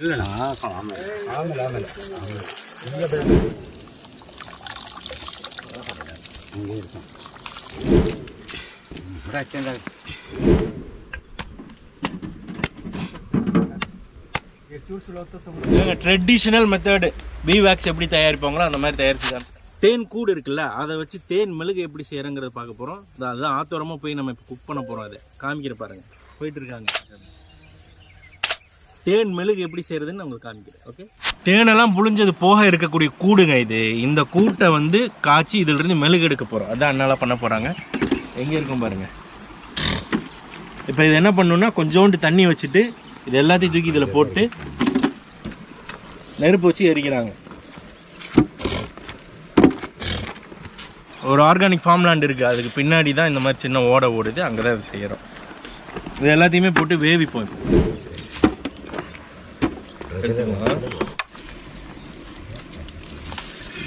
இல்லைண்ணா ஆமாம் அங்கே இருக்கும். ட்ரெடிஷ்னல் மெத்தடு பீ வேக்ஸ் எப்படி தயாரிப்பாங்களோ அந்த மாதிரி தயாரிச்சுதான் தேன். கூடு இருக்குல்ல அதை வச்சு தேன் மெழுகு எப்படி செய்யறங்கிறத பார்க்க போறோம். இதோ அதுதான் ஆத்தோரமா போய் நம்ம இப்போ குக் பண்ண போறோம் அதை. காமிக்கிற பாருங்க. போயிட்டு இருக்காங்க. தேன் மெழுகு எப்படி செய்யறதுன்னு உங்களுக்கு காமிக்கிறேன் ஓகே தேனெல்லாம் புழிஞ்சது போக இருக்கக்கூடிய கூடுங்க இது. இந்த கூட்டை வந்து காய்ச்சி இதுல இருந்து மெழுகு எடுக்க போறோம். அதான் அண்ணால பண்ண போறாங்க. எங்க இருக்கும் பாருங்க. இப்போ இது என்ன பண்ணணும்னா கொஞ்சோண்டு தண்ணி வச்சுட்டு இது எல்லாத்தையும் தூக்கி இதில் போட்டு நெருப்பு வச்சு எரிக்கிறாங்க. ஒரு ஆர்கானிக் ஃபார்ம்லாண்ட் இருக்குது அதுக்கு பின்னாடி தான் இந்த மாதிரி சின்ன ஓடை ஓடுது. அங்கே தான் இது செய்கிறோம் இது எல்லாத்தையுமே போட்டு வேவிப்போம் இப்போ. எடுத்துக்கலாம்.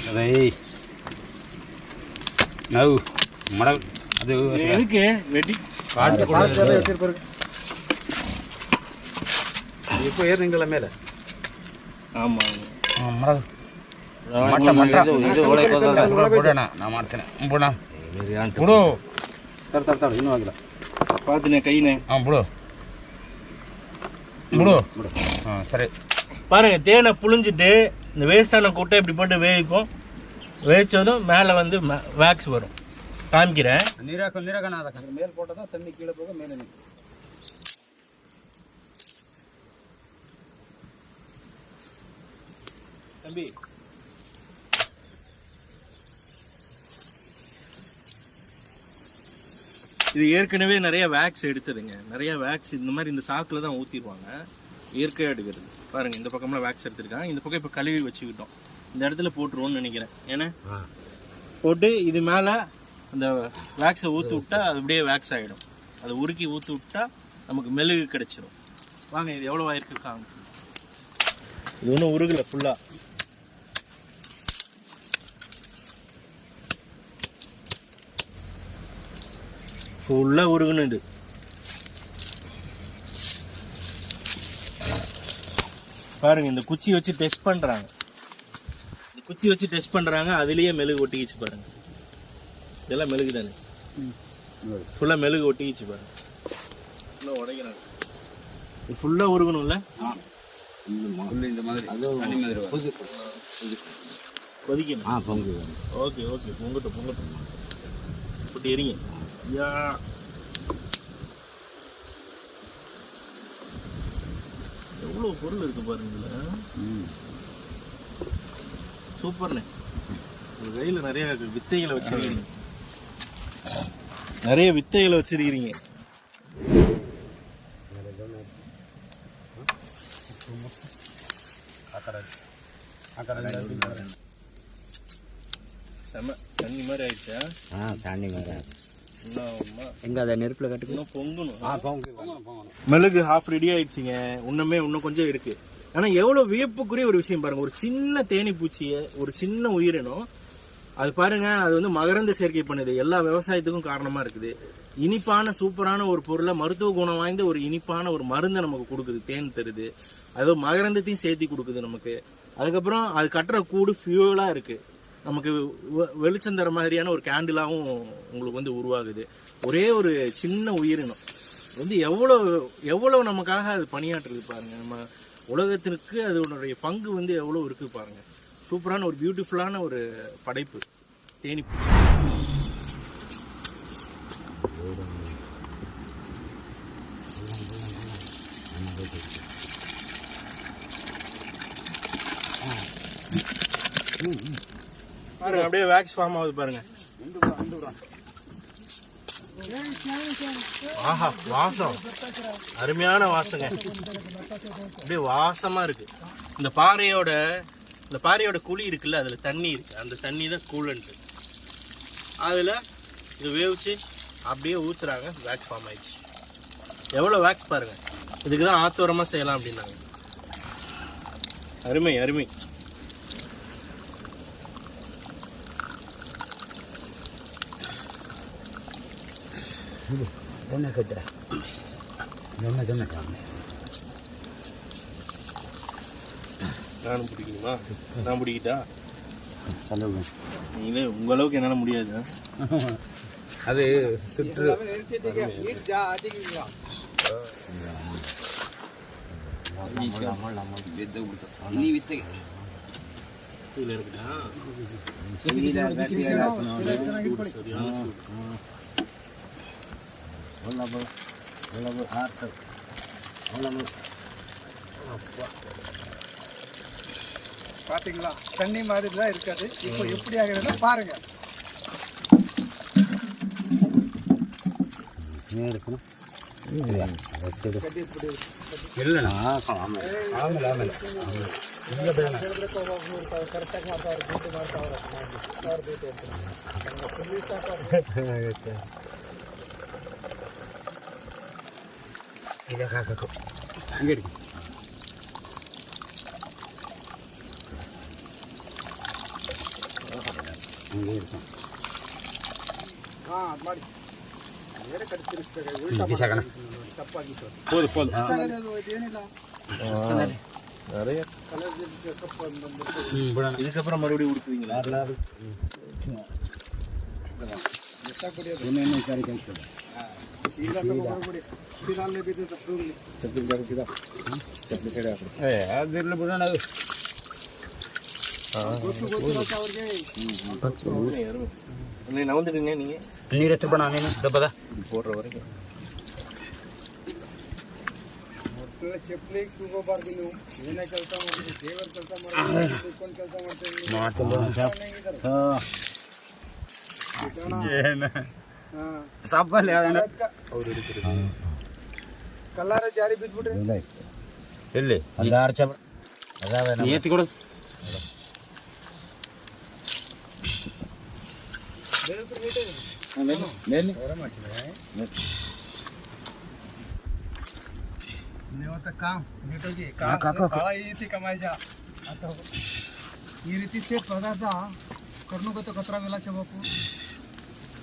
அதை நவ் மடல் அது இது எதுக்கு வெட்டி காட்டு கூட இப்போ ஏறுறீங்களா மேலே ஆமாம் மடல் மட்ட மட்ட போடணா நான் ಮಾಡ್ತೇನೆ ಬಿಡ ಬಿಡು ತರ್ ತರ್ ತರ್ ಇನ್ನೂ ಆಗಿಲ್ಲ பார்த்துனே கைனே ಹಾಂ ಬಿಡು ಬಿಡು ಬಿಡು ಹಾಂ ಸರಿ பாருங்கள் தேனை புழிஞ்சிட்டு இந்த வேஸ்ட்டான கூட்டை இப்படி போட்டு வேவிப்போம். வேச்சதும் மேலே வந்து வேக்ஸ் வரும். காமிக்கிறேன். நீராக்கம் நீராக்கம் நான் மேல் போட்டால் தான் தண்ணி கீழே போக மேலே நிற்கும். தம்பி. இது ஏற்கனவே நிறைய வேக்ஸ் எடுத்ததுங்க. நிறைய வேக்ஸ் இந்த மாதிரி இந்த சாக்கில் தான் ஊற்றிடுவாங்க இயற்கையாக எடுக்கிறது. பாருங்க இந்த பக்கம்லாம் வேக்ஸ் எடுத்திருக்காங்க. இந்த பக்கம் இப்போ கழுவி வச்சுக்கிட்டோம். இந்த இடத்துல போட்டுருவோம்னு நினைக்கிறேன். ஏன்னா போட்டு இது மேலே அந்த வேக்ஸை ஊற்றி விட்டா அது அப்படியே வேக்ஸ் ஆகிடும் அதை உருக்கி ஊற்றி விட்டா நமக்கு மெழுகு கிடைச்சிரும். வாங்க இது எவ்வளோ ஆயிருக்கு காங்க இது ஒன்றும் உருகலை ஃபுல்லாக ஃபுல்லாக உருகணும் இது பாருங்க இந்த குச்சி வச்சு டெஸ்ட் பண்ணுறாங்க இந்த குச்சி வச்சு டெஸ்ட் பண்ணுறாங்க அதுலேயே மெழுகு ஒட்டிக்கிச்சு பாருங்க. இதெல்லாம் மெழுகு தானே ஃபுல்லாக மெழுகு ஒட்டிக்கிச்சு பாருங்க. ஃபுல்லாக உடைக்கிறாங்க இது ஃபுல்லாக உருகணும்ல? இந்த மாதிரி. கொதிக்கணும். ஆ பொங்கு ஓகே ஓகே. பொங்கட்டும் பொங்கட்டும். போட்டு எரிங்க. யா. இவ்வளோ பொருள் இருக்குது பாருங்கள சூப்பர்ண்ணே. உங்கள் கையில் நிறைய வித்தைகளை வச்சுருக்கீங்க. நிறைய வித்தைகளை வச்சுருக்கிறீங்க செம தண்ணி மாதிரி ஆயிடுச்சா? ஆ தண்ணி மாதிரி ஆயிடுச்சு. எங்கே அதை நெருப்பில் கட்டுக்கு? இன்னும் பொங்கணும். ஆ மிளகு ஹாஃப் ரெடி ஆயிடுச்சுங்க. இன்னுமே இன்னும் கொஞ்சம் இருக்கு. ஆனா எவ்வளவு வியப்புக்குரிய ஒரு விஷயம் பாருங்க. ஒரு சின்ன தேனி பூச்சிய ஒரு சின்ன உயிரினம் அது பாருங்க அது வந்து மகரந்த சேர்க்கை பண்ணுது. எல்லா விவசாயத்துக்கும் காரணமா இருக்குது. இனிப்பான சூப்பரான ஒரு பொருளை மருத்துவ குணம் வாய்ந்த ஒரு இனிப்பான ஒரு மருந்தை நமக்கு கொடுக்குது தேன் தருது. அது மகரந்தத்தையும் சேர்த்தி கொடுக்குது நமக்கு. அதுக்கப்புறம் அது கட்டுற கூடு ஃபியூலா இருக்கு. நமக்கு வெ- வெளிச்சம் தர மாதிரியான ஒரு கேண்டிலாகவும் உங்களுக்கு வந்து உருவாகுது. ஒரே ஒரு சின்ன உயிரினம். வந்து எவ்வளோ எவ்வளோ நமக்காக அது பணியாற்றுது பாருங்க. நம்ம உலகத்திற்கு அதனுடைய பங்கு வந்து எவ்வளோ இருக்கு பாருங்க. சூப்பரான ஒரு பியூட்டிஃபுல்லான ஒரு படைப்பு. தேனிப்பூச்சி பாருங்க அப்படியே வேக்ஸ் ஃபார்ம் ஆகுது பாருங்க. ஆஹா வாசம். அருமையான வாசங்க. அப்படியே வாசமா இருக்கு. இந்த பாறையோட இந்த பாறையோட குழி இருக்குல்ல அதுல தண்ணி இருக்கு. அந்த தண்ணி தான் கூலண்ட் அதுல இது வேவிச்சு அப்படியே ஊத்துறாங்க வேக்ஸ் ஃபார்ம் ஆயிடுச்சு. எவ்வளோ வேக்ஸ் பாருங்க. இதுக்கு தான் ஆத்தோரமாக செய்யலாம் அப்படின்னாங்க. அருமை அருமை. ದೊಣ್ಣೆ ಕಚ್ಚರ ದೊಣ್ಣೆ ದೊಣ್ಣೆ ಕಾಣೆ நானும் பிடிக்கணுமா நான் பிடிக்கிட்டா செலவு நீங்களே உங்க அளவுக்கு என்னால முடியாது அது சுற்று இனி வித்து கீழே இருக்குதா பாத்தீங்களா? தண்ணி மாதிரி தான் இருக்காது. இப்போ எப்படி ஆகுதுன்னு பாருங்க. எடுக்கணும் இல்லைண்ணா இதை காக்கட்டும் அங்கே இருக்கு அங்கே இருக்கும் நிறைய இதுக்கப்புறம் மறுபடியும் உடுத்துவீங்களா என்ன ನೀನು ಅವನು ನೀನು ನೀರು ಎತ್ತು ಬಣ ನೀನು ದಬ್ಬದ ಫೋರ್ವರೆಗೆ ಮಾಡ್ತೀನಿ ಸಬ್ಬಲ್ಲಿ ಕಲ್ಲಾರ ಜಾರಿ ಬಿದ್ಬಿಟ್ರಿ ಎಲ್ಲಿ ಅಲ್ಲಿ ಆರು ಚಬ ಅದಾವೆ ಎತ್ತಿ ಕೊಡು काम भेटोगे काळा येते कमायच्या आता ही रीतीचे पदार्थ करणं कचरा वेलाच्या बापू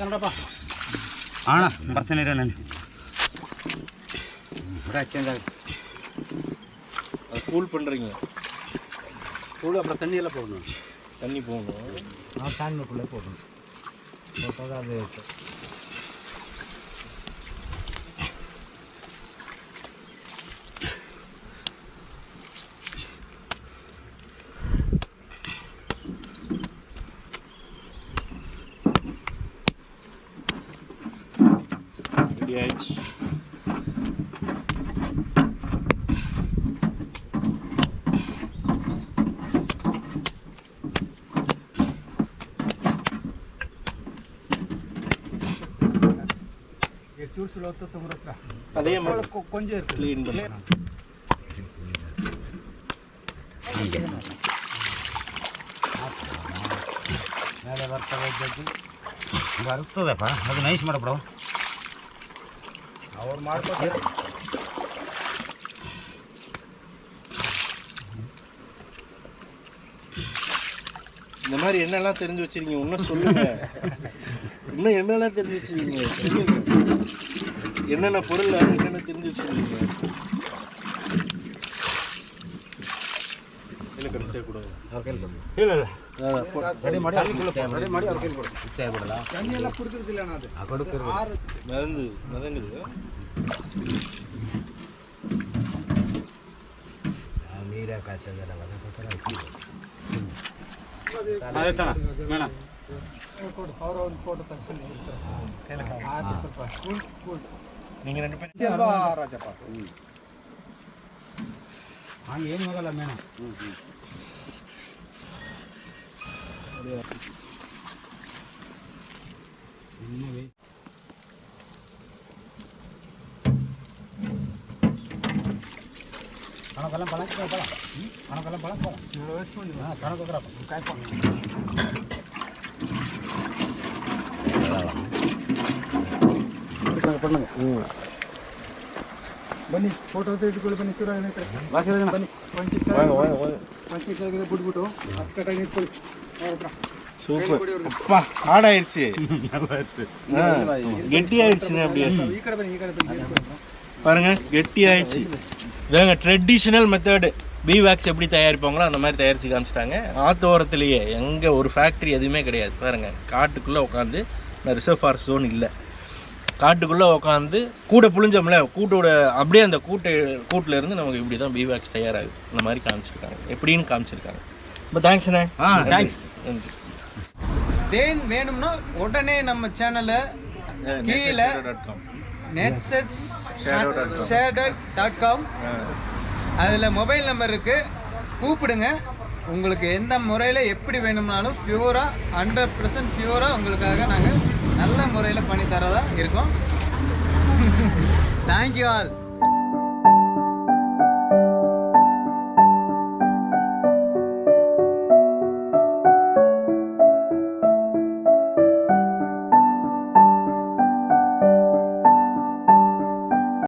ಹಾಕಣಪ್ಪ ಅಣ್ಣ ಬರ್ತೀನಿ ರೀ ನಾನು ഇവിടെ அச்சேஞ்சாக பண்ணுறீங்க கூல் அப்புறம் தண்ணியெல்லாம் போடணும். தண்ணி போகணும் நான் ஃபேன் போடணும். போட்டால் அது ಚೂರು ಸುಳು ಹೊತ್ತು ಸಮರಸ್ರ அதே மாதிரி ಕೊಂಚ ಇರ್ತದೆ க்ளீன் பண்ணலாம் ಮೇಲೆ ಬರ್ತವೆ ಇದ್ದದ್ದು ಬರ್ತದಪ್ಪ ಅದು ನೈಸ್ ಮಾಡಬಿಡು ಅವ್ರು ಮಾಡ್ಕೊತಾರೆ இந்த மாதிரி என்னெல்லாம் தெரிஞ்சு வச்சிருக்கீங்க இன்னும் சொல்லுங்க இன்னும் என்னெல்லாம் தெரிஞ்சு வச்சிருக்கீங்க சொல்லுங்க என்னென்ன பொருள் என்னென்ன தெரிஞ்சு வச்சிருக்கீங்க இல்லை கடைசியாக கூட ಇಲ್ಲ ಇಲ್ಲ ರೆಡಿ ಮಾಡಿ ರೆಡಿ ಮಾಡಿ ಅವ್ರ ಕೈಲಿ ಕೊಡು ಇಷ್ಟೇ ಆಗ್ಬಿಡಲ್ಲ தண்ணி எல்லாம் குடுக்குறதில்ல நான் அது ಆ ಕೊಡುತ್ತಿರು ஆறு மிதந்து மிதங்குது ನೀರೇ ಕಾಯ್ತದಲ್ಲ ಅದಕ್ಕೋಸ್ಕರ ಆಯ್ತಣ್ಣ ಮೇಣ ಕೊಡು ಅವ್ರ ಒಂದು ಫೋಟೋ ತಗೊಂಡು ಆಯ್ತು ಸ್ವಲ್ಪ ಕೂಲ್ ಕೂಲ್ நீங்கள் ரெண்டு பேரும் செல்வா ರಾಜಪ್ಪ ಹಂಗೆ ಏನು ಹೋಗಲ್ಲ ಮೇಣ ಹ್ಞೂ ಹ್ಞೂ கணக்கெல்லாம் பழம் பழம் கணக்கெல்லாம் பழம் பழம் கணக்கு காய்ப்போம் பண்ணுங்க ಬನ್ನಿ ಫೋಟೋ ತೆಗೆದುಕೊಳ್ಳಿ ಬನ್ನಿ ಚೂರ ಬನ್ನಿ ಪಂಚಿ ಪಂಚಿ ಕೆಳಗೆ ಬಿಟ್ಬಿಟ್ಟು ಅಚ್ಚುಕಟ್ಟಾಗಿ ನಿಂತ್ಕೊಳ್ಳಿ ಅವ್ರ சூப்பர் அப்பா ஆடாயிருச்சு கெட்டி ஆயிடுச்சுங்க அப்படியே ಈ ಕಡೆ ಬನ್ನಿ ಈ ಕಡೆ ಬನ್ನಿ பாருங்க கெட்டி ஆயிடுச்சு இதாங்க ட்ரெடிஷ்னல் மெத்தடு பி வேக்ஸ் எப்படி தயாரிப்பாங்களோ அந்த மாதிரி தயாரிச்சு காமிச்சிட்டாங்க ஆத்தோரத்துலேயே எங்கே ஒரு ஃபேக்ட்ரி எதுவுமே கிடையாது பாருங்க காட்டுக்குள்ளே உட்காந்து ரிசர்வ் ஃபாரஸ்ட் ஜோன் இல்லை காட்டுக்குள்ளே உட்காந்து கூடை புளிஞ்சோம்ல கூட்டோட அப்படியே அந்த கூட்டை கூட்டில் இருந்து நமக்கு இப்படி தான் பி வேக்ஸ் தயாராகுது. இந்த மாதிரி காமிச்சிருக்காங்க. எப்படின்னு காமிச்சிருக்காங்க. ரொம்ப தேங்க்ஸ்ண்ணே ஆ தேங்க்ஸ் நன்றி. தேன் வேணும்னா உடனே நம்ம சேனலை கீழே நெட் செட்ஸ் ஷேடர் டாட் காம் அதில் மொபைல் நம்பர் இருக்குது கூப்பிடுங்க. உங்களுக்கு எந்த முறையில் எப்படி வேணும்னாலும் பியூராக ஹண்ட்ரட் பர்சன்ட் பியூராக உங்களுக்காக நாங்கள் நல்ல முறையில் பண்ணி தரதா இருக்கும். Thank you all